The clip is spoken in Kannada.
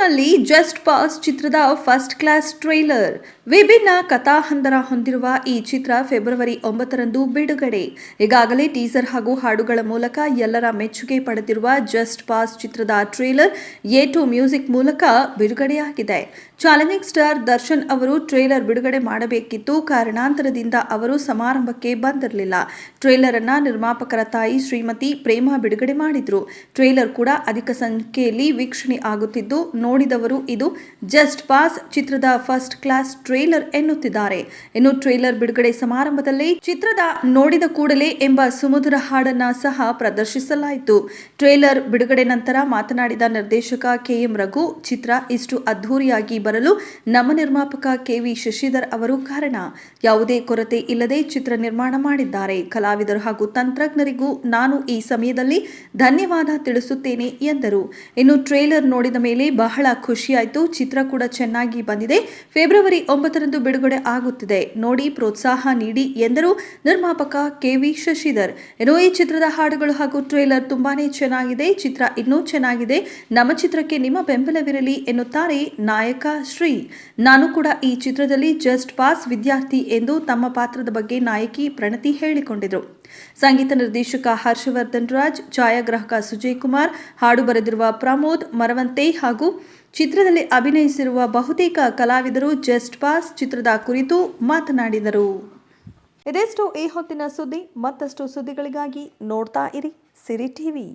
ಚಿತ್ರದಲ್ಲಿ ಜಸ್ಟ್ ಪಾಸ್ ಚಿತ್ರದ ಫಸ್ಟ್ ಕ್ಲಾಸ್ ಟ್ರೈಲರ್. ವಿಭಿನ್ನ ಕಥಾಹಂದರ ಹೊಂದಿರುವ ಈ ಚಿತ್ರ ಫೆಬ್ರವರಿ ಒಂಬತ್ತರಂದು ಬಿಡುಗಡೆ. ಈಗಾಗಲೇ ಟೀಸರ್ ಹಾಗೂ ಹಾಡುಗಳ ಮೂಲಕ ಎಲ್ಲರ ಮೆಚ್ಚುಗೆ ಪಡೆದಿರುವ ಜಸ್ಟ್ ಪಾಸ್ ಚಿತ್ರದ ಟ್ರೇಲರ್ ಎ ಟು ಮ್ಯೂಸಿಕ್ ಮೂಲಕ ಬಿಡುಗಡೆಯಾಗಿದೆ. ಚಾಲೆಂಜಿಂಗ್ ಸ್ಟಾರ್ ದರ್ಶನ್ ಅವರು ಟ್ರೇಲರ್ ಬಿಡುಗಡೆ ಮಾಡಬೇಕಿತ್ತು. ಕಾರಣಾಂತರದಿಂದ ಅವರು ಸಮಾರಂಭಕ್ಕೆ ಬಂದಿರಲಿಲ್ಲ. ಟ್ರೇಲರ್ ಅನ್ನ ನಿರ್ಮಾಪಕರ ತಾಯಿ ಶ್ರೀಮತಿ ಪ್ರೇಮ ಬಿಡುಗಡೆ ಮಾಡಿದ್ರು. ಟ್ರೇಲರ್ ಕೂಡ ಅಧಿಕ ಸಂಖ್ಯೆಯಲ್ಲಿ ವೀಕ್ಷಣೆ ಆಗುತ್ತಿದ್ದು, ನೋಡಿದವರು ಇದು ಜಸ್ಟ್ ಪಾಸ್ ಚಿತ್ರದ ಫಸ್ಟ್ ಕ್ಲಾಸ್ ಟ್ರೇಲರ್ ಎನ್ನುತ್ತಿದ್ದಾರೆ. ಇನ್ನು ಟ್ರೇಲರ್ ಬಿಡುಗಡೆ ಸಮಾರಂಭದಲ್ಲಿ ಚಿತ್ರದ ನೋಡಿದ ಕೂಡಲೇ ಎಂಬ ಸುಮಧುರ ಹಾಡನ್ನ ಸಹ ಪ್ರದರ್ಶಿಸಲಾಯಿತು. ಟ್ರೇಲರ್ ಬಿಡುಗಡೆ ನಂತರ ಮಾತನಾಡಿದ ನಿರ್ದೇಶಕ ಕೆಎಂ ರಘು, ಚಿತ್ರ ಇಷ್ಟು ಅದ್ಧೂರಿಯಾಗಿ ಬರಲು ನಮ್ಮ ನಿರ್ಮಾಪಕ ಕೆವಿ ಶಶಿಧರ್ ಅವರು ಕಾರಣ. ಯಾವುದೇ ಕೊರತೆ ಇಲ್ಲದೆ ಚಿತ್ರ ನಿರ್ಮಾಣ ಮಾಡಿದ್ದಾರೆ. ಕಲಾವಿದರು ಹಾಗೂ ತಂತ್ರಜ್ಞರಿಗೂ ನಾನು ಈ ಸಮಯದಲ್ಲಿ ಧನ್ಯವಾದ ತಿಳಿಸುತ್ತೇನೆ ಎಂದರು. ಇನ್ನು ಟ್ರೇಲರ್ ನೋಡಿದ ಮೇಲೆ ಬಹಳ ಖುಷಿಯಾಯಿತು. ಚಿತ್ರ ಕೂಡ ಚೆನ್ನಾಗಿ ಬಂದಿದೆ. ಫೆಬ್ರವರಿ ಒಂಬತ್ತರಂದು ಬಿಡುಗಡೆ ಆಗುತ್ತಿದೆ. ನೋಡಿ ಪ್ರೋತ್ಸಾಹ ನೀಡಿ ಎಂದರು ನಿರ್ಮಾಪಕ ಕೆ ವಿ ಶಶಿಧರ್. ಏನೋ ಈ ಚಿತ್ರದ ಹಾಡುಗಳು ಹಾಗೂ ಟ್ರೇಲರ್ ತುಂಬಾನೇ ಚೆನ್ನಾಗಿದೆ. ಚಿತ್ರ ಇನ್ನೂ ಚೆನ್ನಾಗಿದೆ. ನಮ್ಮ ಚಿತ್ರಕ್ಕೆ ನಿಮ್ಮ ಬೆಂಬಲವಿರಲಿ ಎನ್ನುತ್ತಾರೆ ನಾಯಕ ಶ್ರೀ. ನಾನು ಕೂಡ ಈ ಚಿತ್ರದಲ್ಲಿ ಜಸ್ಟ್ ಪಾಸ್ ವಿದ್ಯಾರ್ಥಿ ಎಂದು ತಮ್ಮ ಪಾತ್ರದ ಬಗ್ಗೆ ನಾಯಕಿ ಪ್ರಣತಿ ಹೇಳಿಕೊಂಡಿದ್ರು. ಸಂಗೀತ ನಿರ್ದೇಶಕ ಹರ್ಷವರ್ಧನ್ ರಾಜ್, ಛಾಯಾಗ್ರಾಹಕ ಸುಜಯ್ ಕುಮಾರ್, ಹಾಡು ಬರೆದಿರುವ ಪ್ರಮೋದ್, ಮರವಂತೆ ಹಾಗೂ ಚಿತ್ರದಲ್ಲಿ ಅಭಿನಯಿಸಿರುವ ಬಹುತೇಕ ಕಲಾವಿದರು ಜಸ್ಟ್ ಪಾಸ್ ಚಿತ್ರದ ಕುರಿತು ಮಾತನಾಡಿದರು. ಇದೆಷ್ಟು ಈ ಹೊತ್ತಿನ ಸುದ್ದಿ. ಮತ್ತಷ್ಟು ಸುದ್ದಿಗಳಿಗಾಗಿ ನೋಡ್ತಾ ಇರಿ ಸಿರಿ ಟಿವಿ.